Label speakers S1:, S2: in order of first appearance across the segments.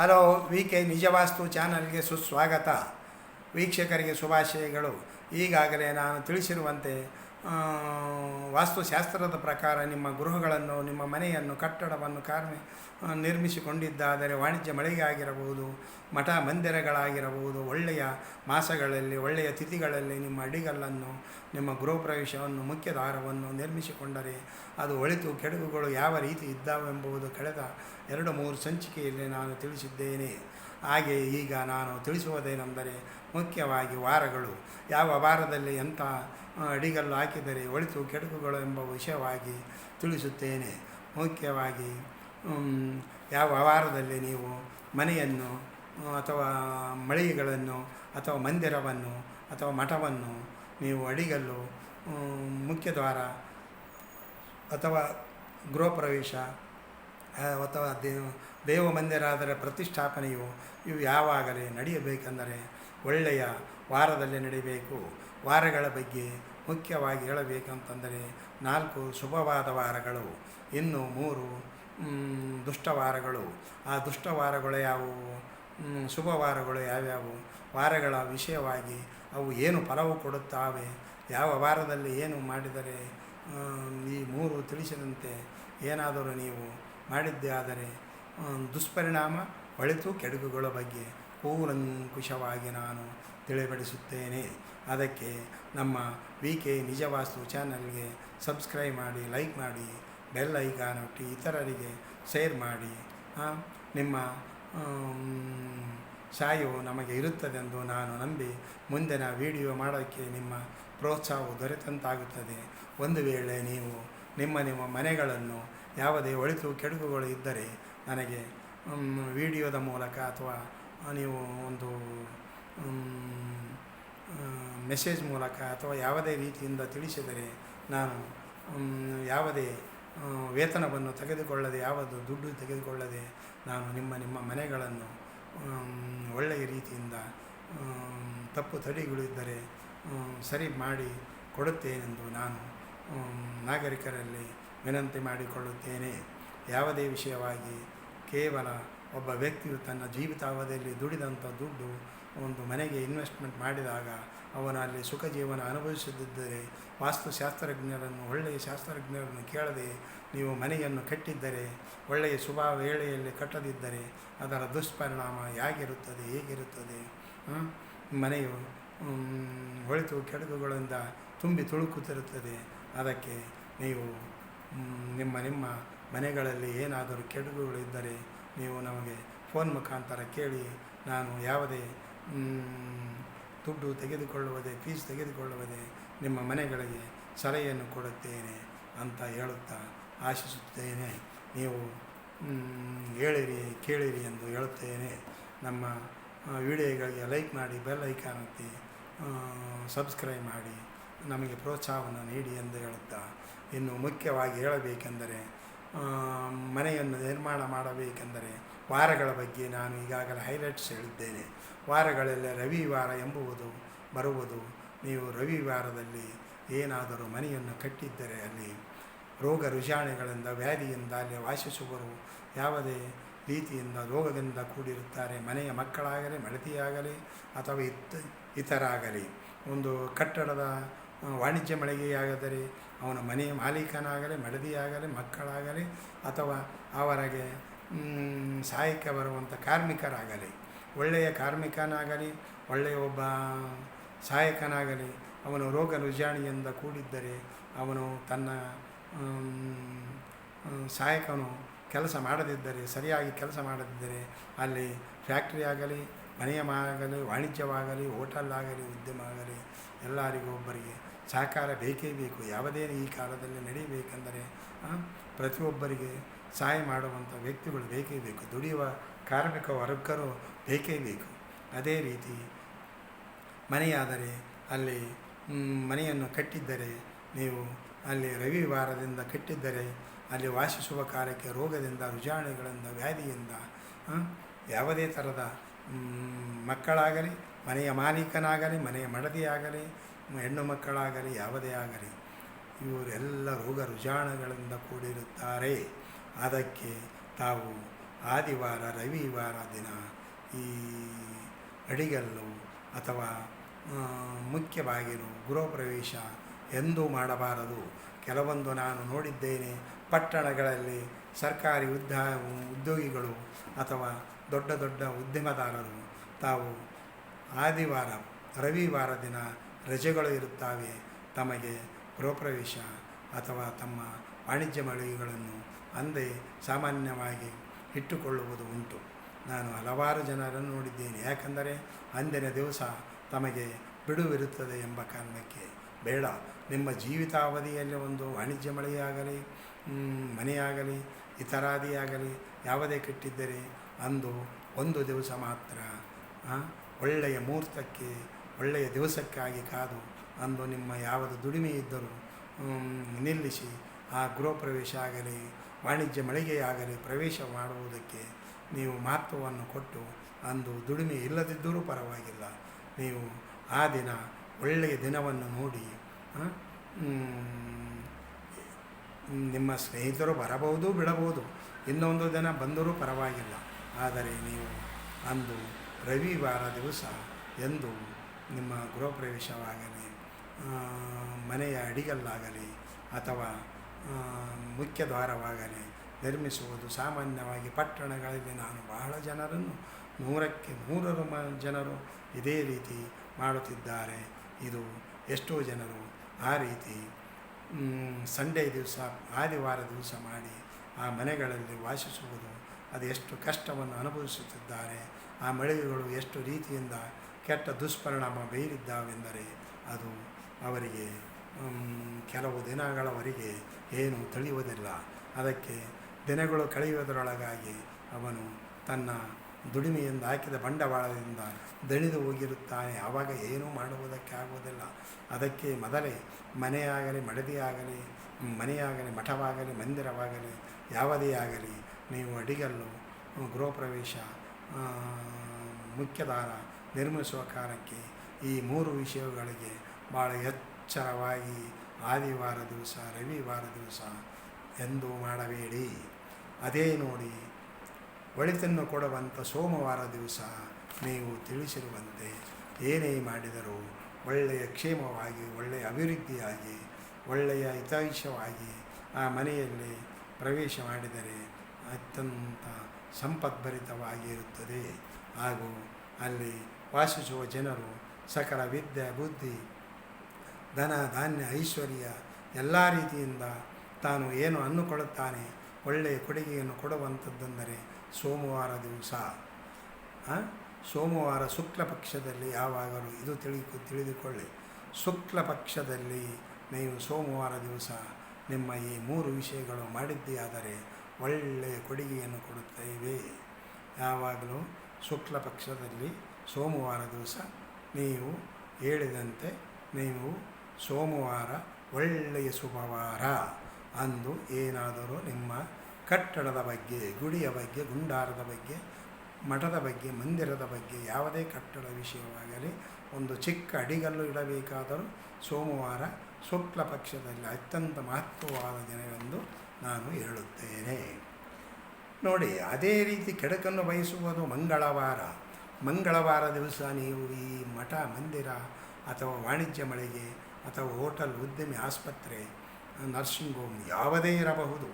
S1: Hello we K ನಿಜವಾಸ್ತು ಚಾನಲ್ಗೆ ಸುಸ್ವಾಗತ. ವೀಕ್ಷಕರಿಗೆ ಶುಭಾಶಯಗಳು. ಈಗಾಗಲೇ ನಾನು ತಿಳಿಸಿರುವಂತೆ ವಾಸ್ತುಶಾಸ್ತ್ರದ ಪ್ರಕಾರ ನಿಮ್ಮ ಗೃಹಗಳನ್ನು, ನಿಮ್ಮ ಮನೆಯನ್ನು, ಕಟ್ಟಡವನ್ನು ಕಾರ್ಮಿ ನಿರ್ಮಿಸಿಕೊಂಡಿದ್ದಾದರೆ ವಾಣಿಜ್ಯ ಮಳಿಗೆ ಆಗಿರಬಹುದು ಮಠ ಮಂದಿರಗಳಾಗಿರಬಹುದು, ಒಳ್ಳೆಯ ಮಾಸಗಳಲ್ಲಿ, ಒಳ್ಳೆಯ ತಿಥಿಗಳಲ್ಲಿ ನಿಮ್ಮ ಅಡಿಗಲ್ಲನ್ನು, ನಿಮ್ಮ ಗೃಹ ಪ್ರವೇಶವನ್ನು ಮುಖ್ಯ ದಾರವನ್ನು ನಿರ್ಮಿಸಿಕೊಂಡರೆ ಅದು ಒಳಿತು ಕೆಡುಗುಗಳು ಯಾವ ರೀತಿ ಇದ್ದಾವೆಂಬುದು ಕಳೆದ ಎರಡು ಮೂರು ಸಂಚಿಕೆಯಲ್ಲಿ ನಾನು ತಿಳಿಸಿದ್ದೇನೆ. ಹಾಗೆ ಈಗ ನಾನು ತಿಳಿಸುವುದೇನೆಂದರೆ ಮುಖ್ಯವಾಗಿ ವಾರಗಳು. ಯಾವ ವಾರದಲ್ಲಿ ಎಂಥ ಅಡಿಗಲ್ಲು ಹಾಕಿದರೆ ಒಳಿತು ಕೆಡುಕುಗಳು ಎಂಬ ವಿಷಯವಾಗಿ ತಿಳಿಸುತ್ತೇನೆ. ಮುಖ್ಯವಾಗಿ ಯಾವ ವಾರದಲ್ಲಿ ನೀವು ಮನೆಯನ್ನು, ಅಥವಾ ಮಳಿಗೆಗಳನ್ನು, ಅಥವಾ ಮಂದಿರವನ್ನು, ಅಥವಾ ಮಠವನ್ನು ನೀವು ಅಡಿಗಲ್ಲು ಮುಖ್ಯದ್ವಾರ ಮುಖ್ಯ ದ್ವಾರ ಅಥವಾ ಗೃಹ ಪ್ರವೇಶ ಅಥವಾ ದೇವ ದೇವ ಮಂದಿರ ಅದರ ಪ್ರತಿಷ್ಠಾಪನೆಯು ಇವು ಯಾವಾಗಲೇ ನಡೆಯಬೇಕೆಂದರೆ ಒಳ್ಳೆಯ ವಾರದಲ್ಲಿ ನಡೆಯಬೇಕು. ವಾರಗಳ ಬಗ್ಗೆ ಮುಖ್ಯವಾಗಿ ಹೇಳಬೇಕಂತಂದರೆ ನಾಲ್ಕು ಶುಭವಾದ ವಾರಗಳು, ಇನ್ನು ಮೂರು ದುಷ್ಟವಾರಗಳು ಆ ದುಷ್ಟವಾರಗಳು ಯಾವುವು? ಶುಭವಾರಗಳು ಯಾವ್ಯಾವು? ವಾರಗಳ ವಿಷಯವಾಗಿ ಅವು ಏನು ಫಲವು ಕೊಡುತ್ತಾವೆ? ಯಾವ ವಾರದಲ್ಲಿ ಏನು ಮಾಡಿದರೆ ಈ ಮೂರು ತಿಳಿಸಿದಂತೆ ಏನಾದರೂ ನೀವು ಮಾಡಿದ್ದೇ ಆದರೆ ದುಷ್ಪರಿಣಾಮ ಒಳಿತು ಕೆಡುಕುಗಳ ಬಗ್ಗೆ ಕೂಲಂಕುಷವಾಗಿ ನಾನು ತಿಳಿಪಡಿಸುತ್ತೇನೆ ಅದಕ್ಕೆ ನಮ್ಮ ವಿ ಕೆ ನಿಜವಾಸ್ತು ಚಾನಲ್ಗೆ ಸಬ್ಸ್ಕ್ರೈಬ್ ಮಾಡಿ, ಲೈಕ್ ಮಾಡಿ, ಬೆಲ್ ಐಕಾನ್ ಒತ್ತಿ ಇತರರಿಗೆ ಶೇರ್ ಮಾಡಿ. ನಿಮ್ಮ ಸಹಾಯವು ನಮಗೆ ಇರುತ್ತದೆಂದು ನಾನು ನಂಬಿ ಮುಂದಿನ ವಿಡಿಯೋ ಮಾಡೋಕ್ಕೆ ನಿಮ್ಮ ಪ್ರೋತ್ಸಾಹವು ದೊರೆತಂತಾಗುತ್ತದೆ. ಒಂದು ವೇಳೆ ನೀವು ನಿಮ್ಮ ನಿಮ್ಮ ಮನೆಗಳನ್ನು ಯಾವುದೇ ಒಳಿತು ಕೆಡುಕುಗಳು ಇದ್ದರೆ ನನಗೆ ವಿಡಿಯೋದ ಮೂಲಕ ಅಥವಾ ನೀವು ಒಂದು ಮೆಸೇಜ್ ಮೂಲಕ ಅಥವಾ ಯಾವುದೇ ರೀತಿಯಿಂದ ತಿಳಿಸಿದರೆ ನಾನು ಯಾವುದೇ ವೇತನವನ್ನು ತೆಗೆದುಕೊಳ್ಳದೆ, ಯಾವುದು ದುಡ್ಡು ತೆಗೆದುಕೊಳ್ಳದೆ ನಾನು ನಿಮ್ಮ ನಿಮ್ಮ ಮನೆಗಳನ್ನು ಒಳ್ಳೆಯ ರೀತಿಯಿಂದ ತಪ್ಪು ತಡೆಗಳಿದ್ದರೆ ಸರಿ ಮಾಡಿ ಕೊಡುತ್ತೇನೆಂದು ನಾನು ನಾಗರಿಕರಲ್ಲಿ ವಿನಂತಿ ಮಾಡಿಕೊಳ್ಳುತ್ತೇನೆ. ಯಾವುದೇ ವಿಷಯವಾಗಿ ಕೇವಲ ಒಬ್ಬ ವ್ಯಕ್ತಿಯು ತನ್ನ ಜೀವಿತಾವಧಿಯಲ್ಲಿ ದುಡಿದಂಥ ದುಡ್ಡು ಒಂದು ಮನೆಗೆ ಇನ್ವೆಸ್ಟ್ಮೆಂಟ್ ಮಾಡಿದಾಗ ಅವನು ಅಲ್ಲಿ ಸುಖ ಜೀವನ ಅನುಭವಿಸದಿದ್ದರೆ ವಾಸ್ತುಶಾಸ್ತ್ರಜ್ಞರನ್ನು, ಒಳ್ಳೆಯ ಶಾಸ್ತ್ರಜ್ಞರನ್ನು ಕೇಳದೆ ನೀವು ಮನೆಯನ್ನು ಕಟ್ಟಿದ್ದರೆ, ಒಳ್ಳೆಯ ಶುಭ ವೇಳೆಯಲ್ಲಿ ಕಟ್ಟದಿದ್ದರೆ ಅದರ ದುಷ್ಪರಿಣಾಮ ಹೇಗಿರುತ್ತದೆ? ಹೇಗಿರುತ್ತದೆ? ಮನೆಯು ಹೊಳೆತು ಒಳಿತು ಕೆಡುಕುಗಳಿಂದ ತುಂಬಿ ತುಳುಕುತ್ತಿರುತ್ತದೆ. ಅದಕ್ಕೆ ನೀವು ನಿಮ್ಮ ನಿಮ್ಮ ಮನೆಗಳಲ್ಲಿ ಏನಾದರೂ ಕೆಡುಕುಗಳಿದ್ದರೆ ನೀವು ನಮಗೆ ಫೋನ್ ಮುಖಾಂತರ ಕೇಳಿ, ನಾನು ಯಾವುದೇ ದುಡ್ಡು ತೆಗೆದುಕೊಳ್ಳುವುದೇ, ಫೀಸ್ ತೆಗೆದುಕೊಳ್ಳುವುದೇ ನಿಮ್ಮ ಮನೆಗಳಿಗೆ ಸಲಹೆಯನ್ನು ಕೊಡುತ್ತೇನೆ ಅಂತ ಹೇಳುತ್ತಾ ಆಶಿಸುತ್ತೇನೆ. ನೀವು ಹೇಳಿರಿ, ಕೇಳಿರಿ ಎಂದು ಹೇಳುತ್ತೇನೆ. ನಮ್ಮ ವಿಡಿಯೋಗಳಿಗೆ ಲೈಕ್ ಮಾಡಿ, ಬೆಲ್ ಐಕಾನ್ ಒತ್ತಿ ಸಬ್ಸ್ಕ್ರೈಬ್ ಮಾಡಿ, ನಮಗೆ ಪ್ರೋತ್ಸಾಹವನ್ನು ನೀಡಿ ಎಂದು ಹೇಳುತ್ತಾ ಇನ್ನು ಮುಖ್ಯವಾಗಿ ಹೇಳಬೇಕೆಂದರೆ ಮನೆಯನ್ನು ನಿರ್ಮಾಣ ಮಾಡಬೇಕೆಂದರೆ ವಾರಗಳ ಬಗ್ಗೆ ನಾನು ಈಗಾಗಲೇ ಹೈಲೈಟ್ಸ್ ಹೇಳಿದ್ದೇನೆ. ವಾರಗಳಲ್ಲಿ ರವಿವಾರ ಎಂಬುವುದು ಬರುವುದು. ನೀವು ರವಿವಾರದಲ್ಲಿ ಏನಾದರೂ ಮನೆಯನ್ನು ಕಟ್ಟಿದ್ದರೆ ಅಲ್ಲಿ ರೋಗ ರುಜಾಣೆಗಳಿಂದ ವ್ಯಾಧಿಯಿಂದ, ಅಲ್ಲಿ ವಾಸಿಸುವರು ಯಾವುದೇ ರೀತಿಯಿಂದ ರೋಗದಿಂದ ಕೂಡಿರುತ್ತಾರೆ. ಮನೆಯ ಮಕ್ಕಳಾಗಲಿ ಮಡತಿಯಾಗಲಿ ಅಥವಾ ಇತ್, ಇತರಾಗಲಿ. ಒಂದು ಕಟ್ಟಡದ ವಾಣಿಜ್ಯ ಮಳಿಗೆಯಾಗದರೆ ಅವನ ಮನೆ ಮಾಲೀಕನಾಗಲಿ, ಮಡದಿಯಾಗಲಿ, ಮಕ್ಕಳಾಗಲಿ, ಅಥವಾ ಅವರಿಗೆ ಸಹಾಯಕ್ಕೆ ಬರುವಂಥ ಕಾರ್ಮಿಕರಾಗಲಿ, ಒಳ್ಳೆಯ ಕಾರ್ಮಿಕನಾಗಲಿ, ಒಳ್ಳೆಯ ಒಬ್ಬ ಸಹಾಯಕನಾಗಲಿ, ಅವನು ರೋಗ ರುಜಾಣಿಯಿಂದ ಕೂಡಿದ್ದರೆ, ಅವನು ತನ್ನ ಸಹಾಯಕನು ಕೆಲಸ ಮಾಡದಿದ್ದರೆ, ಸರಿಯಾಗಿ ಕೆಲಸ ಮಾಡದಿದ್ದರೆ, ಅಲ್ಲಿ ಫ್ಯಾಕ್ಟ್ರಿ ಆಗಲಿ, ಮನೆಯ ಆಗಲಿ, ವಾಣಿಜ್ಯವಾಗಲಿ, ಹೋಟೆಲ್ ಆಗಲಿ, ಉದ್ಯಮ ಆಗಲಿ, ಎಲ್ಲರಿಗೂ ಒಬ್ಬರಿಗೆ ಸಹಕಾರ ಬೇಕೇ ಬೇಕು, ಯಾವುದೇ ಈ ಕಾಲದಲ್ಲಿ ನಡೀಬೇಕೆಂದರೆ ಪ್ರತಿಯೊಬ್ಬರಿಗೆ ಸಹಾಯ ಮಾಡುವಂಥ ವ್ಯಕ್ತಿಗಳು ಬೇಕೇ ಬೇಕು. ದುಡಿಯುವ ಕಾರ್ಮಿಕ ವರ್ಗರು ಬೇಕೇ ಬೇಕು. ಅದೇ ರೀತಿ ಮನೆಯಾದರೆ ಅಲ್ಲಿ ಮನೆಯನ್ನು ಕಟ್ಟಿದ್ದರೆ, ನೀವು ಅಲ್ಲಿ ರವಿವಾರದಿಂದ ಕಟ್ಟಿದ್ದರೆ, ಅಲ್ಲಿ ವಾಸಿಸುವ ಕಾರ್ಯಕ್ಕೆ ರೋಗದಿಂದ, ರುಜಾಣೆಗಳಿಂದ, ವ್ಯಾಧಿಯಿಂದ ಯಾವುದೇ ಥರದ ಮಕ್ಕಳಾಗಲಿ, ಮನೆಯ ಮಾಲೀಕನಾಗಲಿ, ಮನೆಯ ಮಡದಿಯಾಗಲಿ ಹೆಣ್ಣು ಮಕ್ಕಳಾಗಲಿ, ಯಾವುದೇ ಆಗಲಿ, ಇವರೆಲ್ಲ ರೋಗ ರುಜಾಣಗಳಿಂದ ಕೂಡಿರುತ್ತಾರೆ. ಅದಕ್ಕೆ ತಾವು ಆದಿವಾರ, ರವಿವಾರ ದಿನ ಈ ಅಡಿಗಲ್ಲು ಅಥವಾ ಮುಖ್ಯ ಬಾಗಿಲು ಗೃಹ ಪ್ರವೇಶ ಎಂದೂ ಮಾಡಬಾರದು. ಕೆಲವೊಂದು ನಾನು ನೋಡಿದ್ದೇನೆ, ಪಟ್ಟಣಗಳಲ್ಲಿ ಸರ್ಕಾರಿ ಉದ್ದ ಉದ್ಯೋಗಿಗಳು ಅಥವಾ ದೊಡ್ಡ ದೊಡ್ಡ ಉದ್ಯಮದಾರರು ತಾವು ಆದಿವಾರ, ರವಿವಾರ ದಿನ ರಜೆಗಳು ಇರುತ್ತವೆ, ತಮಗೆ ಗೃಹಪ್ರವೇಶ ಅಥವಾ ತಮ್ಮ ವಾಣಿಜ್ಯ ಮಳಿಗೆಗಳನ್ನು ಅಂದೇ ಸಾಮಾನ್ಯವಾಗಿ ಇಟ್ಟುಕೊಳ್ಳುವುದು ಉಂಟು. ನಾನು ಹಲವಾರು ಜನರನ್ನು ನೋಡಿದ್ದೇನೆ. ಯಾಕಂದರೆ ಅಂದಿನ ದಿವಸ ತಮಗೆ ಬಿಡುವಿರುತ್ತದೆ ಎಂಬ ಕಾರಣಕ್ಕೆ ಬೇಡ. ನಿಮ್ಮ ಜೀವಿತಾವಧಿಯಲ್ಲಿ ಒಂದು ವಾಣಿಜ್ಯ ಮಳೆಯಾಗಲಿ ಮನೆಯಾಗಲಿ, ಇತರಾದಿಯಾಗಲಿ ಯಾವುದೇ ಕಟ್ಟಿದ್ದರೆ ಅಂದು ಒಂದು ದಿವಸ ಮಾತ್ರ ಒಳ್ಳೆಯ ಮುಹೂರ್ತಕ್ಕೆ ಒಳ್ಳೆಯ ದಿವಸಕ್ಕಾಗಿ ಕಾದು ಅಂದು ನಿಮ್ಮ ಯಾವುದು ದುಡಿಮೆ ಇದ್ದರೂ ನಿಲ್ಲಿಸಿ. ಆ ಗೃಹ ಪ್ರವೇಶ ಆಗಲಿ, ವಾಣಿಜ್ಯ ಮಳಿಗೆಯಾಗಲಿ ಪ್ರವೇಶ ಮಾಡುವುದಕ್ಕೆ ನೀವು ಮಹತ್ವವನ್ನು ಕೊಟ್ಟು ಅಂದು ದುಡಿಮೆ ಇಲ್ಲದಿದ್ದರೂ ಪರವಾಗಿಲ್ಲ. ನೀವು ಆ ದಿನ ಒಳ್ಳೆಯ ದಿನವನ್ನು ನೋಡಿ ನಿಮ್ಮ ಸ್ನೇಹಿತರು ಬರಬಹುದು, ಬಿಡಬಹುದು. ಇನ್ನೊಂದು ದಿನ ಬಂದರೂ ಪರವಾಗಿಲ್ಲ. ಆದರೆ ನೀವು ಅಂದು ರವಿವಾರ ದಿವಸ ಎಂದು ನಿಮ್ಮ ಗೃಹ ಪ್ರವೇಶವಾಗಲಿ ಮನೆಯ ಅಡಿಗಲ್ಲಾಗಲಿ ಅಥವಾ ಮುಖ್ಯ ದ್ವಾರವಾಗಲಿ ನಿರ್ಮಿಸುವುದು ಸಾಮಾನ್ಯವಾಗಿ ಪಟ್ಟಣಗಳಲ್ಲಿ ನಾನು ಬಹಳ ಜನರನ್ನು ನೂರಕ್ಕೆ ನೂರರು ಮ, ಜನರು ಇದೇ ರೀತಿ ಮಾಡುತ್ತಿದ್ದಾರೆ. ಇದು ಎಷ್ಟೋ ಜನರು ಆ ರೀತಿ ಸಂಡೇ ದಿವಸ, ಆದಿವಾರ ದಿವಸ ಮಾಡಿ ಆ ಮನೆಗಳಲ್ಲಿ ವಾಸಿಸುವುದು ಅದು ಎಷ್ಟು ಕಷ್ಟವನ್ನು ಅನುಭವಿಸುತ್ತಿದ್ದಾರೆ. ಆ ಮಳಿಗೆಗಳು ಎಷ್ಟು ರೀತಿಯಿಂದ ಕೆಟ್ಟ ದುಷ್ಪರಿಣಾಮ ಬೀರಿದ್ದಾವೆಂದರೆ ಅದು ಅವರಿಗೆ ಕೆಲವು ದಿನಗಳವರೆಗೆ ಏನು ತಿಳಿಯುವುದಿಲ್ಲ. ಅದಕ್ಕೆ ದಿನಗಳು ಕಳೆಯುವುದರೊಳಗಾಗಿ ಅವನು ತನ್ನ ದುಡಿಮೆಯಿಂದ ಹಾಕಿದ ಬಂಡವಾಳದಿಂದ ದಣಿದು ಹೋಗಿರುತ್ತಾನೆ. ಆವಾಗ ಏನೂ ಮಾಡುವುದಕ್ಕೆ ಆಗುವುದಿಲ್ಲ. ಅದಕ್ಕೆ ಮೊದಲೇ ಮನೆಯಾಗಲಿ ಮಡದಿಯಾಗಲಿ ಮನೆಯಾಗಲಿ ಮಠವಾಗಲಿ ಮಂದಿರವಾಗಲಿ ಯಾವುದೇ ಆಗಲಿ ನೀವು ಅಡಿಗಲ್ಲು ಗೃಹ ಪ್ರವೇಶ ಆ, ಮುಖ್ಯದಾರ ನಿರ್ಮಿಸುವ ಕಾರಣಕ್ಕೆ ಈ ಮೂರು ವಿಷಯಗಳಿಗೆ ಭಾಳ ಎಚ್ಚರವಾಗಿ ಆದಿವಾರ ದಿವಸ, ರವಿವಾರ ದಿವಸ ಎಂದು ಮಾಡಬೇಡಿ. ಅದೇ ನೋಡಿ, ಒಳಿತನ್ನು ಕೊಡುವಂಥ ಸೋಮವಾರ ದಿವಸ ನೀವು ತಿಳಿಸಿರುವಂತೆ ಏನೇ ಮಾಡಿದರೂ ಒಳ್ಳೆಯ ಕ್ಷೇಮವಾಗಿ, ಒಳ್ಳೆಯ ಅಭಿವೃದ್ಧಿಯಾಗಿ, ಒಳ್ಳೆಯ ಹಿತೈಷವಾಗಿ ಆ ಮನೆಯಲ್ಲಿ ಪ್ರವೇಶ ಮಾಡಿದರೆ ಅತ್ಯಂತ ಸಂಪದ್ಭರಿತವಾಗಿರುತ್ತದೆ ಹಾಗೂ ಅಲ್ಲಿ ವಾಸಿಸುವ ಜನರು ಸಕಲ ವಿದ್ಯೆ, ಬುದ್ಧಿ, ಧನ, ಧಾನ್ಯ, ಐಶ್ವರ್ಯ ಎಲ್ಲ ರೀತಿಯಿಂದ ತಾನು ಏನು ಅನ್ನುಕೊಳ್ಳುತ್ತಾನೆ ಒಳ್ಳೆಯ ಕೊಡುಗೆಯನ್ನು ಕೊಡುವಂಥದ್ದೆಂದರೆ ಸೋಮವಾರ ದಿವಸ? ಸೋಮವಾರ ಶುಕ್ಲ ಪಕ್ಷದಲ್ಲಿ ಯಾವಾಗಲೂ ಇದು ತಿಳಿ ತಿಳಿದುಕೊಳ್ಳಿ. ಶುಕ್ಲ ಪಕ್ಷದಲ್ಲಿ ನೀವು ಸೋಮವಾರ ದಿವಸ ನಿಮ್ಮ ಈ ಮೂರು ವಿಷಯಗಳು ಮಾಡಿದ್ದೇ ಒಳ್ಳೆಯ ಕೊಡುಗೆಯನ್ನು ಕೊಡುತ್ತೇವೆ. ಯಾವಾಗಲೂ ಶುಕ್ಲ ಪಕ್ಷದಲ್ಲಿ ಸೋಮವಾರ ದಿವಸ ನೀವು ಹೇಳಿದಂತೆ ನೀವು ಸೋಮವಾರ ಒಳ್ಳೆಯ ಶುಭವಾರ ಅಂದು ಏನಾದರೂ ನಿಮ್ಮ ಕಟ್ಟಡದ ಬಗ್ಗೆ, ಗುಡಿಯ ಬಗ್ಗೆ, ಗುಂಡಾರದ ಬಗ್ಗೆ, ಮಠದ ಬಗ್ಗೆ, ಮಂದಿರದ ಬಗ್ಗೆ ಯಾವುದೇ ಕಟ್ಟಡ ವಿಷಯವಾಗಲಿ, ಒಂದು ಚಿಕ್ಕ ಅಡಿಗಲ್ಲು ಇಡಬೇಕಾದರೂ ಸೋಮವಾರ ಶುಕ್ಲ ಪಕ್ಷದಲ್ಲಿ ಅತ್ಯಂತ ಮಹತ್ವವಾದ ದಿನವೆಂದು ನಾನು ಹೇಳುತ್ತೇನೆ. ನೋಡಿ, ಅದೇ ರೀತಿ ಕೆಡಕನ್ನು ಬಯಸುವುದು ಮಂಗಳವಾರ. ಮಂಗಳವಾರ ದಿವಸ ನೀವು ಈ ಮಠ, ಮಂದಿರ ಅಥವಾ ವಾಣಿಜ್ಯ ಮಳಿಗೆ ಅಥವಾ ಹೋಟೆಲ್, ಉದ್ಯಮಿ, ಆಸ್ಪತ್ರೆ ನರ್ಸಿಂಗ್ ಹೋಮ್ ಯಾವುದೇ ಇರಬಹುದು.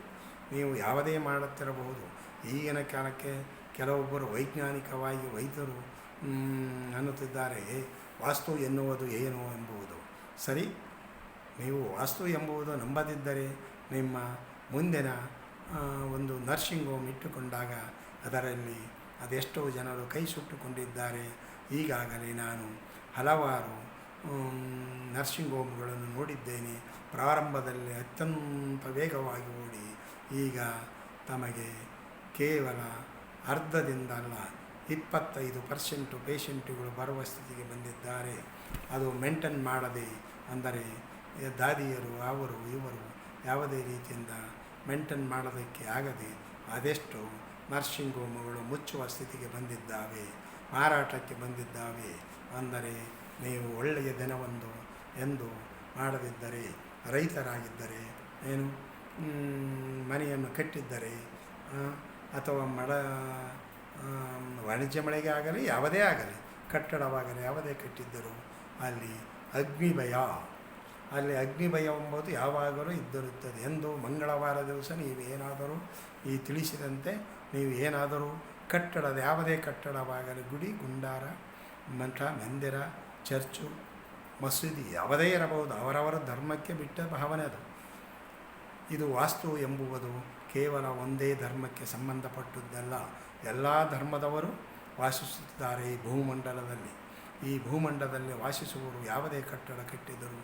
S1: ನೀವು ಯಾವುದೇ ಮಾಡುತ್ತಿರಬಹುದು. ಈಗಿನ ಕಾಲಕ್ಕೆ ಕೆಲವೊಬ್ಬರು ವೈಜ್ಞಾನಿಕವಾಗಿ ವೈದ್ಯರು ಅನ್ನುತ್ತಿದ್ದಾರೆ. ವಾಸ್ತು ಎನ್ನುವುದು ಏನು ಎಂಬುದು ಸರಿ, ನೀವು ವಾಸ್ತು ಎಂಬುವುದು ನಂಬದಿದ್ದರೆ ನಿಮ್ಮ ಮುಂದಿನ ಒಂದು ನರ್ಸಿಂಗ್ ಹೋಮ್ ಇಟ್ಟುಕೊಂಡಾಗ ಅದರಲ್ಲಿ ಅದೆಷ್ಟೋ ಜನರು ಕೈ ಸುಟ್ಟುಕೊಂಡಿದ್ದಾರೆ. ಈಗಾಗಲೇ ನಾನು ಹಲವಾರು ನರ್ಸಿಂಗ್ ಹೋಮ್ಗಳನ್ನು ನೋಡಿದ್ದೇನೆ. ಪ್ರಾರಂಭದಲ್ಲಿ ಅತ್ಯಂತ ವೇಗವಾಗಿ ಓಡಿ, ಈಗ ತಮಗೆ ಕೇವಲ ಅರ್ಧದಿಂದ ಅಲ್ಲ, ಇಪ್ಪತ್ತೈದು ಪರ್ಸೆಂಟು ಪೇಷಂಟುಗಳು ಬರುವ ಸ್ಥಿತಿಗೆ ಬಂದಿದ್ದಾರೆ. ಅದು ಮೇಂಟೈನ್ ಮಾಡದೆ ಅಂದರೆ ದಾದಿಯರು, ಅವರು, ಇವರು ಯಾವುದೇ ರೀತಿಯಿಂದ ಮೇಂಟೈನ್ ಮಾಡೋದಕ್ಕೆ ಆಗದೆ ಅದೆಷ್ಟು ನರ್ಸಿಂಗ್ ಹೋಮ್ಗಳು ಮುಚ್ಚುವ ಸ್ಥಿತಿಗೆ ಬಂದಿದ್ದಾವೆ, ಮಾರಾಟಕ್ಕೆ ಬಂದಿದ್ದಾವೆ ಅಂದರೆ ನೀವು ಒಳ್ಳೆಯ ದಿನವೊಂದು ಎಂದು ಮಾಡದಿದ್ದರೆ, ರೈತರಾಗಿದ್ದರೆ ಏನು? ಮನೆಯನ್ನು ಕಟ್ಟಿದ್ದರೆ ಅಥವಾ ಮಡ ವಾಣಿಜ್ಯ ಮಳೆಗೆ ಆಗಲಿ, ಯಾವುದೇ ಆಗಲಿ, ಕಟ್ಟಡವಾಗಲಿ, ಯಾವುದೇ ಕಟ್ಟಿದ್ದರೂ ಅಲ್ಲಿ ಅಗ್ನಿಭಯ, ಅಲ್ಲಿ ಅಗ್ನಿ ಭಯ ಎಂಬುದು ಯಾವಾಗಲೂ ಇದ್ದಿರುತ್ತದೆ ಎಂದು ಮಂಗಳವಾರ ದಿವಸ ನೀವೇನಾದರೂ ಈ ತಿಳಿಸಿದಂತೆ ನೀವು ಏನಾದರೂ ಕಟ್ಟಡದ ಯಾವುದೇ ಕಟ್ಟಡವಾಗಲಿ, ಗುಡಿ, ಗುಂಡಾರ ಮಠ ಮಂದಿರ, ಚರ್ಚು, ಮಸೀದಿ ಯಾವುದೇ ಇರಬಹುದು, ಅವರವರ ಧರ್ಮಕ್ಕೆ ಬಿಟ್ಟ ಭಾವನೆ ಅದು. ಇದು ವಾಸ್ತು ಎಂಬುವುದು ಕೇವಲ ಒಂದೇ ಧರ್ಮಕ್ಕೆ ಸಂಬಂಧಪಟ್ಟದ್ದಲ್ಲ. ಎಲ್ಲ ಧರ್ಮದವರು ವಾಸಿಸುತ್ತಿದ್ದಾರೆ ಈ ಭೂಮಂಡಲದಲ್ಲಿ. ಈ ಭೂಮಂಡಲದಲ್ಲಿ ವಾಸಿಸುವವರು ಯಾವುದೇ ಕಟ್ಟಡ ಕಟ್ಟಿದರು,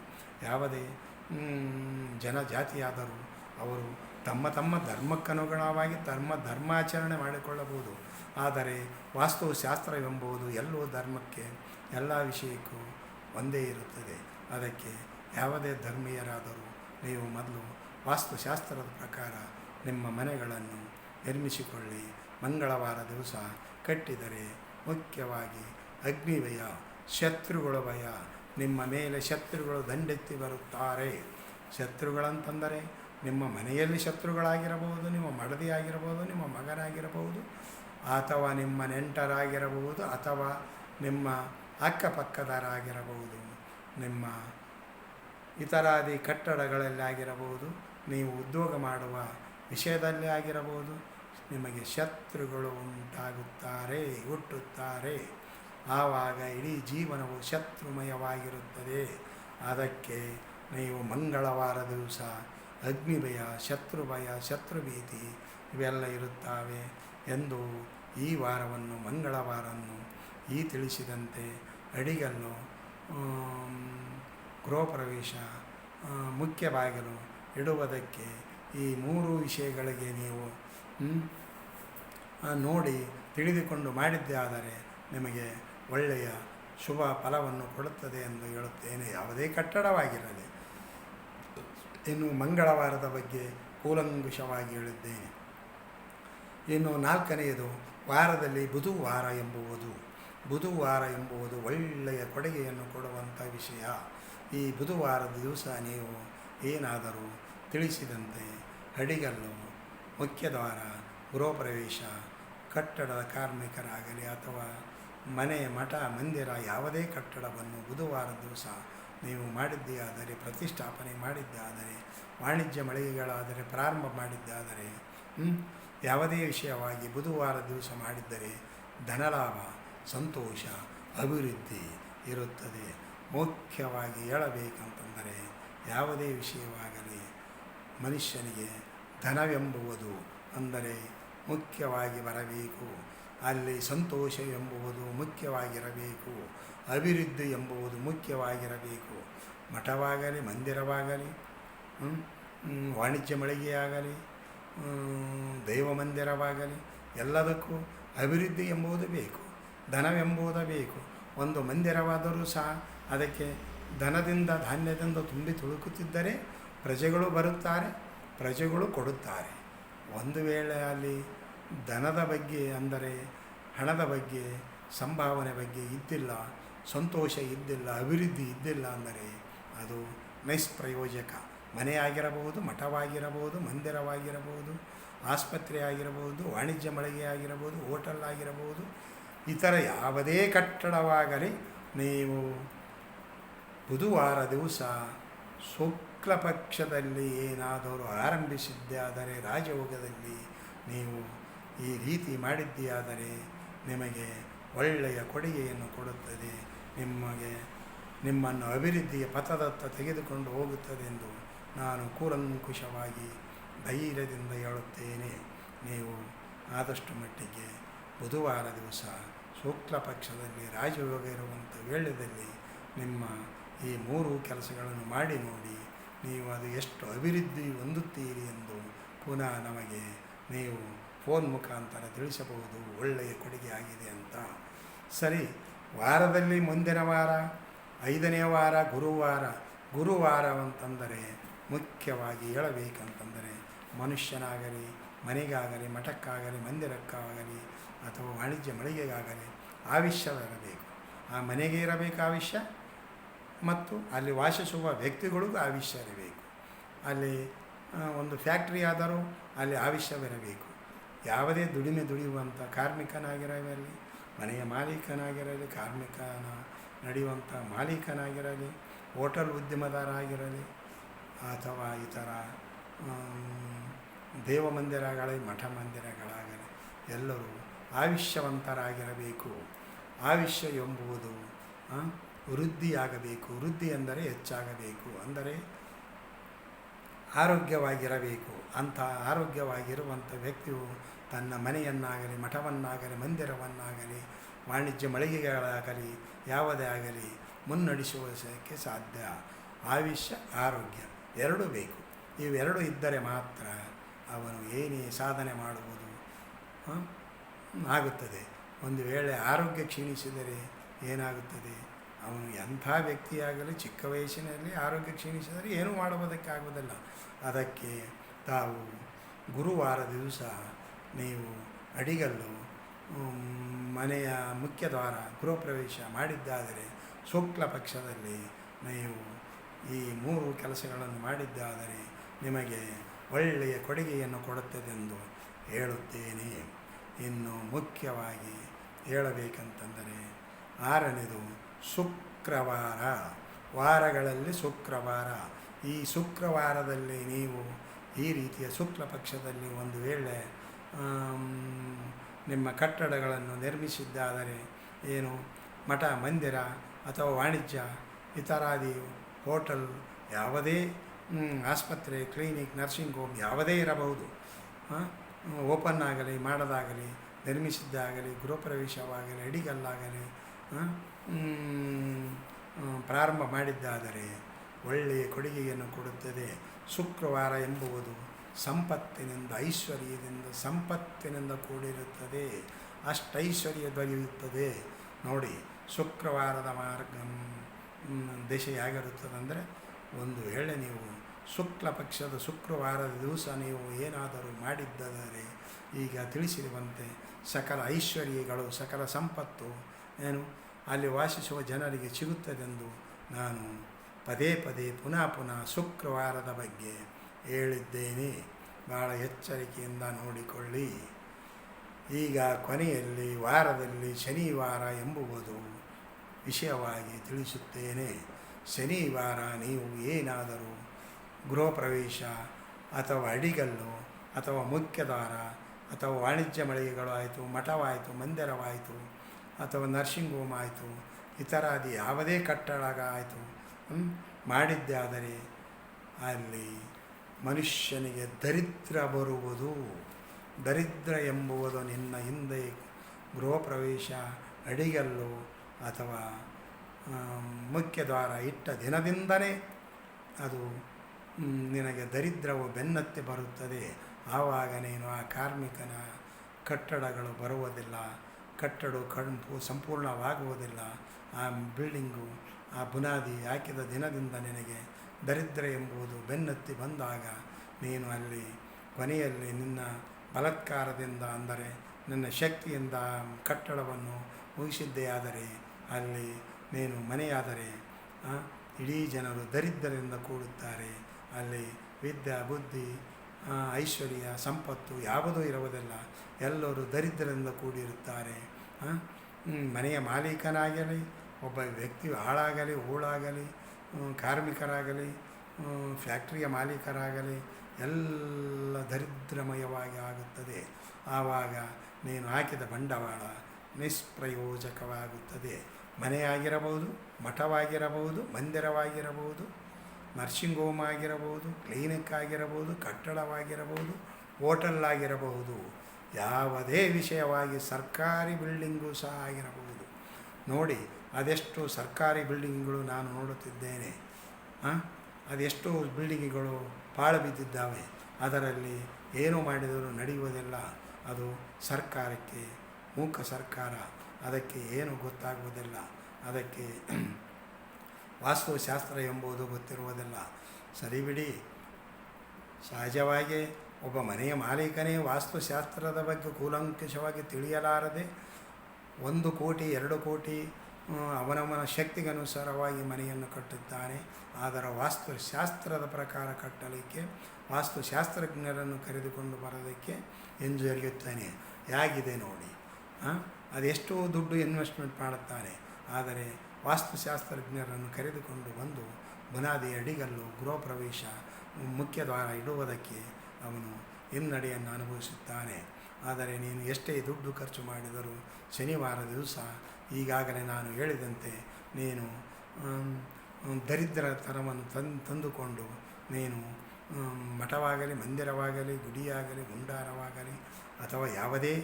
S1: ಯಾವುದೇ ಜನಜಾತಿಯಾದರೂ ಅವರು ತಮ್ಮ ತಮ್ಮ ಧರ್ಮಕ್ಕನುಗುಣವಾಗಿ ಧರ್ಮ ಧರ್ಮಾಚರಣೆ ಮಾಡಿಕೊಳ್ಳಬಹುದು. ಆದರೆ ವಾಸ್ತುಶಾಸ್ತ್ರವೆಂಬುದು ಎಲ್ಲೋ ಧರ್ಮಕ್ಕೆ, ಎಲ್ಲ ವಿಷಯಕ್ಕೂ ಒಂದೇ ಇರುತ್ತದೆ. ಅದಕ್ಕೆ ಯಾವುದೇ ಧರ್ಮೀಯರಾದರೂ ನೀವು ಮೊದಲು ವಾಸ್ತುಶಾಸ್ತ್ರದ ಪ್ರಕಾರ ನಿಮ್ಮ ಮನೆಗಳನ್ನು ನಿರ್ಮಿಸಿಕೊಳ್ಳಿ. ಮಂಗಳವಾರ ದಿವಸ ಕಟ್ಟಿದರೆ ಮುಖ್ಯವಾಗಿ ಅಗ್ನಿವಯ ಶತ್ರುಗಳ ಭಯ ನಿಮ್ಮ ಮೇಲೆ ಶತ್ರುಗಳು ದಂಡೆತ್ತಿ ಬರುತ್ತಾರೆ. ಶತ್ರುಗಳಂತಂದರೆ ನಿಮ್ಮ ಮನೆಯಲ್ಲಿ ಶತ್ರುಗಳಾಗಿರಬಹುದು, ನಿಮ್ಮ ಮಡದಿ ಆಗಿರಬಹುದು ನಿಮ್ಮ ಮಗನಾಗಿರಬಹುದು, ಅಥವಾ ನಿಮ್ಮ ನೆಂಟರಾಗಿರಬಹುದು, ಅಥವಾ ನಿಮ್ಮ ಅಕ್ಕಪಕ್ಕದರಾಗಿರಬಹುದು ನಿಮ್ಮ ಇತರಾದಿ ಕಟ್ಟಡಗಳಲ್ಲಿ ಆಗಿರಬಹುದು, ನೀವು ಉದ್ಯೋಗ ಮಾಡುವ ವಿಷಯದಲ್ಲಿ ಆಗಿರಬಹುದು, ನಿಮಗೆ ಶತ್ರುಗಳು ಉಂಟಾಗುತ್ತಾರೆ, ಹುಟ್ಟುತ್ತಾರೆ. ಆವಾಗ ಇಡೀ ಜೀವನವು ಶತ್ರುಮಯವಾಗಿರುತ್ತದೆ. ಅದಕ್ಕೆ ನೀವು ಮಂಗಳವಾರ ದಿವಸ ಅಗ್ನಿಭಯ, ಶತ್ರುಭಯ, ಶತ್ರುಭೀತಿ ಇವೆಲ್ಲ ಇರುತ್ತವೆ ಎಂದು ಈ ವಾರವನ್ನು, ಮಂಗಳವಾರವನ್ನು ಈ ತಿಳಿಸಿದಂತೆ ಅಡಿಗಲ್ಲು ಗೃಹಪ್ರವೇಶ ಮುಖ್ಯ ಬಾಗಿಲು ಇಡುವುದಕ್ಕೆ ಈ ಮೂರು ವಿಷಯಗಳಿಗೆ ನೀವು ನೋಡಿ ತಿಳಿದುಕೊಂಡು ಮಾಡಿದ್ದೇ ಆದರೆ ನಿಮಗೆ ಒಳ್ಳೆಯ ಶುಭ ಫಲವನ್ನು ಕೊಡುತ್ತದೆ ಎಂದು ಹೇಳುತ್ತೇನೆ. ಯಾವುದೇ ಕಟ್ಟಡವಾಗಿರಲಿ. ಇನ್ನು ಮಂಗಳವಾರದ ಬಗ್ಗೆ ಕೂಲಂಕುಷವಾಗಿ ಹೇಳಿದ್ದೇನೆ ಇನ್ನು ನಾಲ್ಕನೆಯದು, ವಾರದಲ್ಲಿ ಬುಧವಾರ ಎಂಬುವುದು. ಬುಧವಾರ ಎಂಬುದು ಒಳ್ಳೆಯ ಕೊಡುಗೆಯನ್ನು ಕೊಡುವಂಥ ವಿಷಯ. ಈ ಬುಧವಾರದ ದಿವಸ ನೀವು ಏನಾದರೂ ತಿಳಿಸಿದಂತೆ ಹಡಿಗಲ್ಲು, ಮುಖ್ಯದ್ವಾರ, ಗೃಹಪ್ರವೇಶ, ಕಟ್ಟಡದ ಕಾರ್ಮಿಕರಾಗಲಿ ಅಥವಾ ಮನೆ ಮಠ, ಮಂದಿರ ಯಾವುದೇ ಕಟ್ಟಡವನ್ನು ಬುಧವಾರ ದಿವಸ ನೀವು ಮಾಡಿದ್ದೇ ಆದರೆ ಪ್ರತಿಷ್ಠಾಪನೆ ಮಾಡಿದ್ದಾದರೆ ವಾಣಿಜ್ಯ ಮಳಿಗೆಗಳಾದರೆ ಪ್ರಾರಂಭ ಮಾಡಿದ್ದಾದರೆ ಯಾವುದೇ ವಿಷಯವಾಗಿ ಬುಧವಾರ ದಿವಸ ಮಾಡಿದ್ದರೆ ಧನಲಾಭ, ಸಂತೋಷ, ಅಭಿವೃದ್ಧಿ ಇರುತ್ತದೆ. ಮುಖ್ಯವಾಗಿ ಹೇಳಬೇಕಂತಂದರೆ ಯಾವುದೇ ವಿಷಯವಾಗಲಿ ಮನುಷ್ಯನಿಗೆ ಧನವೆಂಬುವುದು ಅಂದರೆ ಮುಖ್ಯವಾಗಿ ಬರಬೇಕು. ಅಲ್ಲಿ ಸಂತೋಷ ಎಂಬುವುದು ಮುಖ್ಯವಾಗಿರಬೇಕು. ಅಭಿವೃದ್ಧಿ ಎಂಬುದು ಮುಖ್ಯವಾಗಿರಬೇಕು. ಮಠವಾಗಲಿ, ಮಂದಿರವಾಗಲಿ ವಾಣಿಜ್ಯ ಮಳಿಗೆಯಾಗಲಿ ದೈವ ಮಂದಿರವಾಗಲಿ, ಎಲ್ಲದಕ್ಕೂ ಅಭಿವೃದ್ಧಿ ಎಂಬುದು ಬೇಕು. ಧನವೆಂಬುದು ಬೇಕು. ಒಂದು ಮಂದಿರವಾದರೂ ಸಹ ಅದಕ್ಕೆ ಧನದಿಂದ, ಧಾನ್ಯದಿಂದ ತುಂಬಿ ತುಳುಕುತ್ತಿದ್ದರೆ ಪ್ರಜೆಗಳು ಬರುತ್ತಾರೆ, ಪ್ರಜೆಗಳು ಕೊಡುತ್ತಾರೆ. ಒಂದು ವೇಳೆ ಅಲ್ಲಿ ಧನದ ಬಗ್ಗೆ ಅಂದರೆ ಹಣದ ಬಗ್ಗೆ, ಸಂಭಾವನೆ ಬಗ್ಗೆ ಇದ್ದಿಲ್ಲ ಸಂತೋಷ ಇದ್ದಿಲ್ಲ, ಅಭಿವೃದ್ಧಿ ಇದ್ದಿಲ್ಲ ಅಂದರೆ ಅದು ನೈಷ್ಪ್ರಯೋಜಕ ಮನೆಯಾಗಿರಬಹುದು ಮಠವಾಗಿರಬಹುದು, ಮಂದಿರವಾಗಿರಬಹುದು, ಆಸ್ಪತ್ರೆ ಆಗಿರಬಹುದು, ವಾಣಿಜ್ಯ ಮಳಿಗೆ ಆಗಿರಬಹುದು, ಹೋಟೆಲ್ ಆಗಿರಬಹುದು, ಇತರ ಯಾವುದೇ ಕಟ್ಟಡವಾಗಲಿ ನೀವು ಬುಧವಾರ ದಿವಸ ಶುಕ್ಲ ಪಕ್ಷದಲ್ಲಿ ಏನಾದರೂ ಆರಂಭಿಸಿದ್ದಾದರೆ, ರಾಜಯೋಗದಲ್ಲಿ ನೀವು ಈ ರೀತಿ ಮಾಡಿದ್ದೀಯಾದರೆ ನಿಮಗೆ ಒಳ್ಳೆಯ ಕೊಡುಗೆಯನ್ನು ಕೊಡುತ್ತದೆ. ನಿಮಗೆ ನಿಮ್ಮನ್ನು ಅಭಿವೃದ್ಧಿಯ ಪಥದತ್ತ ತೆಗೆದುಕೊಂಡು ಹೋಗುತ್ತದೆ ಎಂದು ನಾನು ಕೂಲಂಕುಷವಾಗಿ ಧೈರ್ಯದಿಂದ ಹೇಳುತ್ತೇನೆ. ನೀವು ಆದಷ್ಟು ಮಟ್ಟಿಗೆ ಬುಧವಾರ ದಿವಸ ಶುಕ್ಲ ಪಕ್ಷದಲ್ಲಿ ರಾಜಯೋಗ ಇರುವಂಥ ವೇಳೆಯಲ್ಲಿ ನಿಮ್ಮ ಈ ಮೂರು ಕೆಲಸಗಳನ್ನು ಮಾಡಿ ನೋಡಿ, ನೀವು ಅದು ಎಷ್ಟು ಅಭಿವೃದ್ಧಿ ಹೊಂದುತ್ತೀರಿ ಎಂದು ಪುನಃ ನಮಗೆ ನೀವು ಫೋನ್ ಮುಖಾಂತರ ತಿಳಿಸಬಹುದು, ಒಳ್ಳೆಯ ಕೊಡುಗೆ ಆಗಿದೆ ಅಂತ. ಸರಿ, ವಾರದಲ್ಲಿ ಮುಂದಿನ ವಾರ, ಐದನೇ ವಾರ, ಗುರುವಾರ ಗುರುವಾರ ಅಂತಂದರೆ ಮುಖ್ಯವಾಗಿ ಹೇಳಬೇಕಂತಂದರೆ ಮನುಷ್ಯನಾಗಲಿ, ಮನೆಗಾಗಲಿ, ಮಠಕ್ಕಾಗಲಿ, ಮಂದಿರಕ್ಕಾಗಲಿ ಅಥವಾ ವಾಣಿಜ್ಯ ಮಳಿಗೆಗಾಗಲಿ ಆವಿಷ್ಯವಿರಬೇಕು. ಆ ಮನೆಗೆ ಇರಬೇಕು ಆವಿಷ್ಯ ಮತ್ತು ಅಲ್ಲಿ ವಾಸಿಸುವ ವ್ಯಕ್ತಿಗಳಿಗೂ ಆವಿಷ್ಯ ಇರಬೇಕು. ಅಲ್ಲಿ ಒಂದು ಫ್ಯಾಕ್ಟ್ರಿ ಆದರೂ ಅಲ್ಲಿ ಆವಿಷ್ಯವಿರಬೇಕು. ಯಾವುದೇ ದುಡಿಮೆ ದುಡಿಯುವಂಥ ಕಾರ್ಮಿಕನಾಗಿರಲಿ, ಮನೆಯ ಮಾಲೀಕನಾಗಿರಲಿ, ಕಾರ್ಮಿಕನ ನಡೆಯುವಂಥ ಮಾಲೀಕನಾಗಿರಲಿ, ಹೋಟೆಲ್ ಉದ್ಯಮದಾರ ಆಗಿರಲಿ ಅಥವಾ ಇತರ ದೇವ ಮಂದಿರಗಳ ಮಠ ಮಂದಿರಗಳಾಗಲಿ ಎಲ್ಲರೂ ಆಯುಷ್ಯವಂತರಾಗಿರಬೇಕು ಆಯುಷ್ಯ ಎಂಬುದು ವೃದ್ಧಿಯಾಗಬೇಕು. ವೃದ್ಧಿ ಎಂದರೆ ಹೆಚ್ಚಾಗಬೇಕು. ಅಂದರೆ ಆರೋಗ್ಯವಾಗಿರಬೇಕು. ಅಂಥ ಆರೋಗ್ಯವಾಗಿರುವಂಥ ವ್ಯಕ್ತಿಯು ತನ್ನ ಮನೆಯನ್ನಾಗಲಿ, ಮಠವನ್ನಾಗಲಿ, ಮಂದಿರವನ್ನಾಗಲಿ, ವಾಣಿಜ್ಯ ಮಳಿಗೆಗಳಾಗಲಿ, ಯಾವುದೇ ಆಗಲಿ ಮುನ್ನಡೆಸುವುದಕ್ಕೆ ಸಾಧ್ಯ. ಆಯುಷ್ಯ ಆರೋಗ್ಯ ಎರಡೂ ಬೇಕು. ಇವೆರಡು ಇದ್ದರೆ ಮಾತ್ರ ಅವನು ಏನೇ ಸಾಧನೆ ಮಾಡುವುದು ಆಗುತ್ತದೆ. ಒಂದು ವೇಳೆ ಆರೋಗ್ಯ ಕ್ಷೀಣಿಸಿದರೆ ಏನಾಗುತ್ತದೆ? ಅವನು ಎಂಥ ವ್ಯಕ್ತಿಯಾಗಲಿ, ಚಿಕ್ಕ ವಯಸ್ಸಿನಲ್ಲಿ, ಆರೋಗ್ಯ ಕ್ಷೀಣಿಸಿದರೆ ಏನೂ ಮಾಡುವುದಕ್ಕಾಗುವುದಿಲ್ಲ. ಅದಕ್ಕೆ ತಾವು ಗುರುವಾರ ದಿವಸ ನೀವು ಅಡಿಗಲ್ಲು ಮನೆಯ ಮುಖ್ಯ ದ್ವಾರ ಗೃಹಪ್ರವೇಶ ಮಾಡಿದ್ದಾದರೆ, ಶುಕ್ಲ ಪಕ್ಷದಲ್ಲಿ ನೀವು ಈ ಮೂರು ಕೆಲಸಗಳನ್ನು ಮಾಡಿದ್ದಾದರೆ ನಿಮಗೆ ಒಳ್ಳೆಯ ಕೊಡುಗೆಯನ್ನು ಕೊಡುತ್ತದೆಂದು ಹೇಳುತ್ತೇನೆ. ಇನ್ನು ಮುಖ್ಯವಾಗಿ ಹೇಳಬೇಕಂತಂದರೆ, ಆರನೇದು ಶುಕ್ರವಾರ, ವಾರಗಳಲ್ಲಿ ಶುಕ್ರವಾರ. ಈ ಶುಕ್ರವಾರದಲ್ಲಿ ನೀವು ಈ ರೀತಿಯ ಶುಕ್ಲ ಪಕ್ಷದಲ್ಲಿ ಒಂದು ವೇಳೆ ನಿಮ್ಮ ಕಟ್ಟಡಗಳನ್ನು ನಿರ್ಮಿಸಿದ್ದಾದರೆ ಏನು? ಮಠ, ಮಂದಿರ ಅಥವಾ ವಾಣಿಜ್ಯ ಇತರಾದಿ ಹೋಟೆಲ್ ಯಾವುದೇ ಆಸ್ಪತ್ರೆ, ಕ್ಲಿನಿಕ್, ನರ್ಸಿಂಗ್ ಹೋಮ್ ಯಾವುದೇ ಇರಬಹುದು. ಓಪನ್ ಆಗಲಿ, ಮಾಡೋದಾಗಲಿ, ನಿರ್ಮಿಸಿದ್ದಾಗಲಿ, ಗೃಹಪ್ರವೇಶವಾಗಲಿ, ಅಡಿಗಲ್ಲಾಗಲಿ ಪ್ರಾರಂಭ ಮಾಡಿದ್ದಾದರೆ ಒಳ್ಳೆಯ ಕೊಡುಗೆಯನ್ನು ಕೊಡುತ್ತದೆ. ಶುಕ್ರವಾರ ಎಂಬುವುದು ಸಂಪತ್ತಿನಿಂದ, ಐಶ್ವರ್ಯದಿಂದ, ಸಂಪತ್ತಿನಿಂದ ಕೂಡಿರುತ್ತದೆ. ಅಷ್ಟೈಶ್ವರ್ಯ ದೊರೆಯುತ್ತದೆ. ನೋಡಿ, ಶುಕ್ರವಾರದ ಮಾರ್ಗ ದೇಶ ಹೇಗಿರುತ್ತದೆ ಹೇಗಿರುತ್ತದಂದರೆ ಒಂದು ವೇಳೆ ನೀವು ಶುಕ್ಲ ಪಕ್ಷದ ಶುಕ್ರವಾರದ ದಿವಸ ನೀವು ಏನಾದರೂ ಮಾಡಿದ್ದರೆ ಈಗ ತಿಳಿಸಿರುವಂತೆ ಸಕಲ ಐಶ್ವರ್ಯಗಳು, ಸಕಲ ಸಂಪತ್ತು ಏನು? ಅಲ್ಲಿ ವಾಸಿಸುವ ಜನರಿಗೆ ಸಿಗುತ್ತದೆಂದು ನಾನು ಪದೇ ಪದೇ ಪುನಃ ಪುನಃ ಶುಕ್ರವಾರದ ಬಗ್ಗೆ ಹೇಳಿದ್ದೇನೆ. ಭಾಳ ಎಚ್ಚರಿಕೆಯಿಂದ ನೋಡಿಕೊಳ್ಳಿ. ಈಗ ಕೊನೆಯಲ್ಲಿ ವಾರದಲ್ಲಿ ಶನಿವಾರ ಎಂಬುವುದು ವಿಷಯವಾಗಿ ತಿಳಿಸುತ್ತೇನೆ. ಶನಿವಾರ ನೀವು ಏನಾದರೂ ಗೃಹ ಪ್ರವೇಶ ಅಥವಾ ಅಡಿಗಲ್ಲು ಅಥವಾ ಮುಖ್ಯದ್ವಾರ ಅಥವಾ ವಾಣಿಜ್ಯ ಮಳಿಗೆಗಳು ಆಯಿತು, ಮಠವಾಯಿತು, ಮಂದಿರವಾಯಿತು ಅಥವಾ ನರ್ಸಿಂಗ್ ಹೋಮ್ ಆಯಿತು, ಇತರಾದಿ ಯಾವುದೇ ಕಟ್ಟಡ ಆಯಿತು ಮಾಡಿದ್ದಾದರೆ ಅಲ್ಲಿ ಮನುಷ್ಯನಿಗೆ ದರಿದ್ರ ಬರುವುದು, ದರಿದ್ರ ಎಂಬುವುದು ನಿನ್ನ ಹಿಂದೆ ಗೃಹ ಪ್ರವೇಶ, ಅಡಿಗಲ್ಲು ಅಥವಾ ಮುಖ್ಯದ್ವಾರ ಮುಖ್ಯ ದ್ವಾರ ಇಟ್ಟ ದಿನದಿಂದಲೇ ಅದು ನಿನಗೆ ದರಿದ್ರವು ಬೆನ್ನತ್ತಿ ಬರುತ್ತದೆ. ಆವಾಗ ನೀನು ಆ ಕಾರ್ಮಿಕನ ಕಟ್ಟಡಗಳು ಬರುವುದಿಲ್ಲ. ಕಟ್ಟಡ ಕಂಪು ಸಂಪೂರ್ಣವಾಗುವುದಿಲ್ಲ. ಆ ಬಿಲ್ಡಿಂಗು, ಆ ಬುನಾದಿ ಹಾಕಿದ ದಿನದಿಂದ ನಿನಗೆ ದರಿದ್ರ ಎಂಬುದು ಬೆನ್ನತ್ತಿ ಬಂದಾಗ ನೀನು ಅಲ್ಲಿ ಕೊನೆಯಲ್ಲಿ ನಿನ್ನ ಬಲತ್ಕಾರದಿಂದ ಅಂದರೆ ನಿನ್ನ ಶಕ್ತಿಯಿಂದ ಕಟ್ಟಡವನ್ನು ಮುಗಿಸಿದ್ದೇ ಅಲ್ಲಿ ನೀನು ಮನೆಯಾದರೆ ಇಡೀ ಜನರು ದರಿದ್ರರಿಂದ ಕೂಡುತ್ತಾರೆ. ಅಲ್ಲಿ ವಿದ್ಯೆ, ಬುದ್ಧಿ ಐಶ್ವರ್ಯ, ಸಂಪತ್ತು ಯಾವುದೂ ಇರುವುದಿಲ್ಲ. ಎಲ್ಲರೂ ದರಿದ್ರರಿಂದ ಕೂಡಿರುತ್ತಾರೆ. ಮನೆಯ ಮಾಲೀಕನಾಗಲಿ, ಒಬ್ಬ ವ್ಯಕ್ತಿ ಹಾಳಾಗಲಿ ಹೂಳಾಗಲಿ ಕಾರ್ಮಿಕರಾಗಲಿ ಫ್ಯಾಕ್ಟ್ರಿಯ ಮಾಲೀಕರಾಗಲಿ, ಎಲ್ಲ ದರಿದ್ರಮಯವಾಗಿ ಆಗುತ್ತದೆ. ಆವಾಗ ನೀನು ಹಾಕಿದ ಬಂಡವಾಳ ನಿಷ್ಪ್ರಯೋಜಕವಾಗುತ್ತದೆ. ಮನೆಯಾಗಿರಬಹುದು ಮಠವಾಗಿರಬಹುದು, ಮಂದಿರವಾಗಿರಬಹುದು ನರ್ಸಿಂಗ್ ಹೋಮ್ ಆಗಿರಬಹುದು ಕ್ಲಿನಿಕ್ ಆಗಿರಬಹುದು, ಕಟ್ಟಡವಾಗಿರಬಹುದು ಹೋಟೆಲ್ ಆಗಿರಬಹುದು. ಯಾವುದೇ ವಿಷಯವಾಗಿ ಸರ್ಕಾರಿ ಬಿಲ್ಡಿಂಗು ಸಹ ಆಗಿರಬಹುದು. ನೋಡಿ, ಅದೆಷ್ಟು ಸರ್ಕಾರಿ ಬಿಲ್ಡಿಂಗ್ಗಳು ನಾನು ನೋಡುತ್ತಿದ್ದೇನೆ. ಅದೆಷ್ಟು ಬಿಲ್ಡಿಂಗ್ಗಳು ಪಾಳು ಬಿದ್ದಿದ್ದಾವೆ. ಅದರಲ್ಲಿ ಏನು ಮಾಡಿದರೂ ನಡೆಯುವುದಿಲ್ಲ. ಅದು ಸರ್ಕಾರಕ್ಕೆ ಮೂಕ ಸರ್ಕಾರ. ಅದಕ್ಕೆ ಏನು ಗೊತ್ತಾಗುವುದಿಲ್ಲ. ಅದಕ್ಕೆ ವಾಸ್ತುಶಾಸ್ತ್ರ ಎಂಬುದು ಗೊತ್ತಿರುವುದಿಲ್ಲ. ಸರಿ ಬಿಡಿ. ಸಹಜವಾಗಿ ಒಬ್ಬ ಮನೆಯ ಮಾಲೀಕನೇ ವಾಸ್ತುಶಾಸ್ತ್ರದ ಬಗ್ಗೆ ಕೂಲಂಕಷವಾಗಿ ತಿಳಿಯಲಾರದೆ ಒಂದು ಕೋಟಿ, ಎರಡು ಕೋಟಿ ಅವನವನ ಶಕ್ತಿಗನುಸಾರವಾಗಿ ಮನೆಯನ್ನು ಕಟ್ಟುತ್ತಾನೆ ಆದರೆ ವಾಸ್ತುಶಾಸ್ತ್ರದ ಪ್ರಕಾರ ಕಟ್ಟಲಿಕ್ಕೆ, ವಾಸ್ತುಶಾಸ್ತ್ರಜ್ಞರನ್ನು ಕರೆದುಕೊಂಡು ಬರೋದಕ್ಕೆ ಹಿಂಜರಿಯುತ್ತಾನೆ ಹೇಗಿದೆ ನೋಡಿ? ಅದೆಷ್ಟೋ ದುಡ್ಡು ಇನ್ವೆಸ್ಟ್ಮೆಂಟ್ ಮಾಡುತ್ತಾನೆ ಆದರೆ ವಾಸ್ತುಶಾಸ್ತ್ರಜ್ಞರನ್ನು ಕರೆದುಕೊಂಡು ಬಂದು ಬುನಾದಿ ಅಡಿಗಲ್ಲು ಗೃಹ ಪ್ರವೇಶ ಮುಖ್ಯ ದ್ವಾರ ಇಡುವುದಕ್ಕೆ ಅವನು ಹಿನ್ನಡೆಯನ್ನು ಅನುಭವಿಸುತ್ತಾನೆ. ಆದರೆ ನೀನು ಎಷ್ಟೇ ದುಡ್ಡು ಖರ್ಚು ಮಾಡಿದರೂ ಶನಿವಾರ ದಿವಸ ಈಗಾಗಲೇ ನಾನು ಹೇಳಿದಂತೆ ನೀನು ದರಿದ್ರ ತರವನ್ನು ತಂದು, ತಂದುಕೊಂಡು ನೀನು ಮಠವಾಗಲಿ, ಮಂದಿರವಾಗಲಿ, ಗುಡಿಯಾಗಲಿ, ಗುಂಡಾರವಾಗಲಿ ಅಥವಾ ಯಾವುದೇ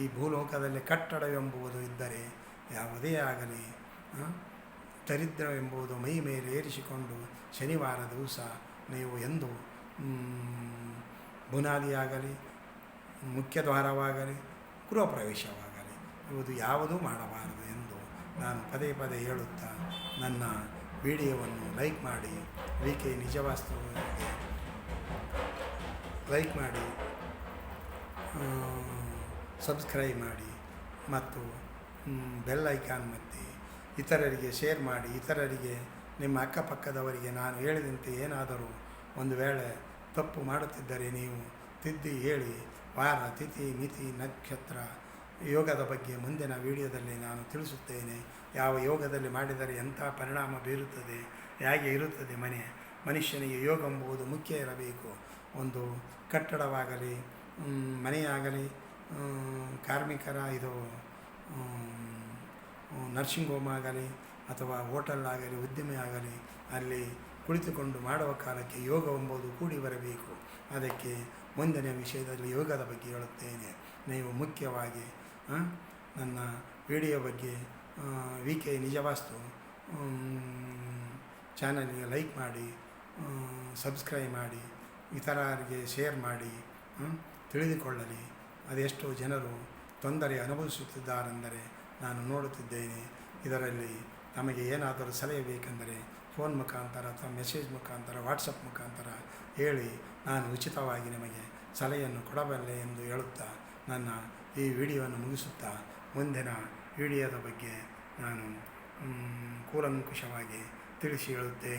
S1: ಈ ಭೂಲೋಕದಲ್ಲಿ ಕಟ್ಟಡವೆಂಬುದು ಇದ್ದರೆ ಯಾವುದೇ ಆಗಲಿ ದರಿದ್ರವೆಂಬುದು ಮೈ ಮೇಲೆ ಏರಿಸಿಕೊಂಡು ಶನಿವಾರ ದಿವಸ ನೀವು ಎಂದು ಬುನಾದಿಯಾಗಲಿ ಮುಖ್ಯ ದ್ವಾರವಾಗಲಿ ಗೃಹ ಪ್ರವೇಶವಾಗಲಿ ಇವುದು ಯಾವುದೂ ಮಾಡಬಾರದು ಎಂದು ನಾನು ಪದೇ ಪದೇ ಹೇಳುತ್ತಾ ನನ್ನ ವಿಡಿಯೋವನ್ನು ಲೈಕ್ ಮಾಡಿ, ವಿ ಕೆ ನಿಜವಾಸ್ತವಕ್ಕೆ ಲೈಕ್ ಮಾಡಿ ಸಬ್ಸ್ಕ್ರೈಬ್ ಮಾಡಿ ಮತ್ತು ಬೆಲ್ ಐಕಾನ್ ಒತ್ತಿ, ಇತರರಿಗೆ ಶೇರ್ ಮಾಡಿ, ಇತರರಿಗೆ ನಿಮ್ಮ ಅಕ್ಕಪಕ್ಕದವರಿಗೆ ನಾನು ಹೇಳಿದಂತೆ ಏನಾದರೂ ಒಂದು ವೇಳೆ ತಪ್ಪು ಮಾಡುತ್ತಿದ್ದರೆ ನೀವು ತಿದ್ದಿ ಹೇಳಿ. ವಾರ, ತಿಥಿ, ಮಿತಿ, ನಕ್ಷತ್ರ ಯೋಗದ ಬಗ್ಗೆ ಮುಂದಿನ ವಿಡಿಯೋದಲ್ಲಿ ನಾನು ತಿಳಿಸುತ್ತೇನೆ. ಯಾವ ಯೋಗದಲ್ಲಿ ಮಾಡಿದರೆ ಎಂಥ ಪರಿಣಾಮ ಬೀರುತ್ತದೆ, ಹೇಗೆ ಇರುತ್ತದೆ ಮನೆ, ಮನುಷ್ಯನಿಗೆ ಯೋಗ ಎಂಬುದು ಮುಖ್ಯ ಇರಬೇಕು. ಒಂದು ಕಟ್ಟಡವಾಗಲಿ ಮನೆಯಾಗಲಿ ಕಾರ್ಮಿಕರ ಇದು ನರ್ಸಿಂಗ್ ಹೋಮ್ ಆಗಲಿ ಅಥವಾ ಹೋಟೆಲ್ ಆಗಲಿ ಉದ್ಯಮಿ ಆಗಲಿ, ಅಲ್ಲಿ ಕುಳಿತುಕೊಂಡು ಮಾಡುವ ಕಾಲಕ್ಕೆ ಯೋಗ ಎಂಬುದು ಕೂಡಿ ಬರಬೇಕು. ಅದಕ್ಕೆ ಮುಂದಿನ ವಿಷಯದಲ್ಲಿ ಯೋಗದ ಬಗ್ಗೆ ಹೇಳುತ್ತೇನೆ. ನೀವು ಮುಖ್ಯವಾಗಿ ನನ್ನ ವಿಡಿಯೋ ಬಗ್ಗೆ ವಿ ಕೆ ನಿಜವಾಸ್ತು ಚಾನಲ್ಗೆ ಲೈಕ್ ಮಾಡಿ ಸಬ್ಸ್ಕ್ರೈಬ್ ಮಾಡಿ, ಇತರರಿಗೆ ಶೇರ್ ಮಾಡಿ ತಿಳಿದುಕೊಳ್ಳಲಿ. ಅದೆಷ್ಟೋ ಜನರು ತೊಂದರೆ ಅನುಭವಿಸುತ್ತಿದ್ದಾರೆಂದರೆ ನಾನು ನೋಡುತ್ತಿದ್ದೇನೆ. ಇದರಲ್ಲಿ ನಮಗೆ ಏನಾದರೂ ಸಲಹೆ ಬೇಕೆಂದರೆ ಫೋನ್ ಮುಖಾಂತರ ಅಥವಾ ಮೆಸೇಜ್ ಮುಖಾಂತರ, ವಾಟ್ಸಪ್ ಮುಖಾಂತರ ಹೇಳಿ ನಾನು ಉಚಿತವಾಗಿ ನಿಮಗೆ ಸಲಹೆಯನ್ನು ಕೊಡಬಲ್ಲೆ ಎಂದು ಹೇಳುತ್ತಾ ನನ್ನ ಈ ವಿಡಿಯೋವನ್ನು ಮುಗಿಸುತ್ತಾ ಮುಂದಿನ ವಿಡಿಯೋದ ಬಗ್ಗೆ ನಾನು ಕೂಲಂಕುಷವಾಗಿ ತಿಳಿಸಿ ಹೇಳುತ್ತೇನೆ.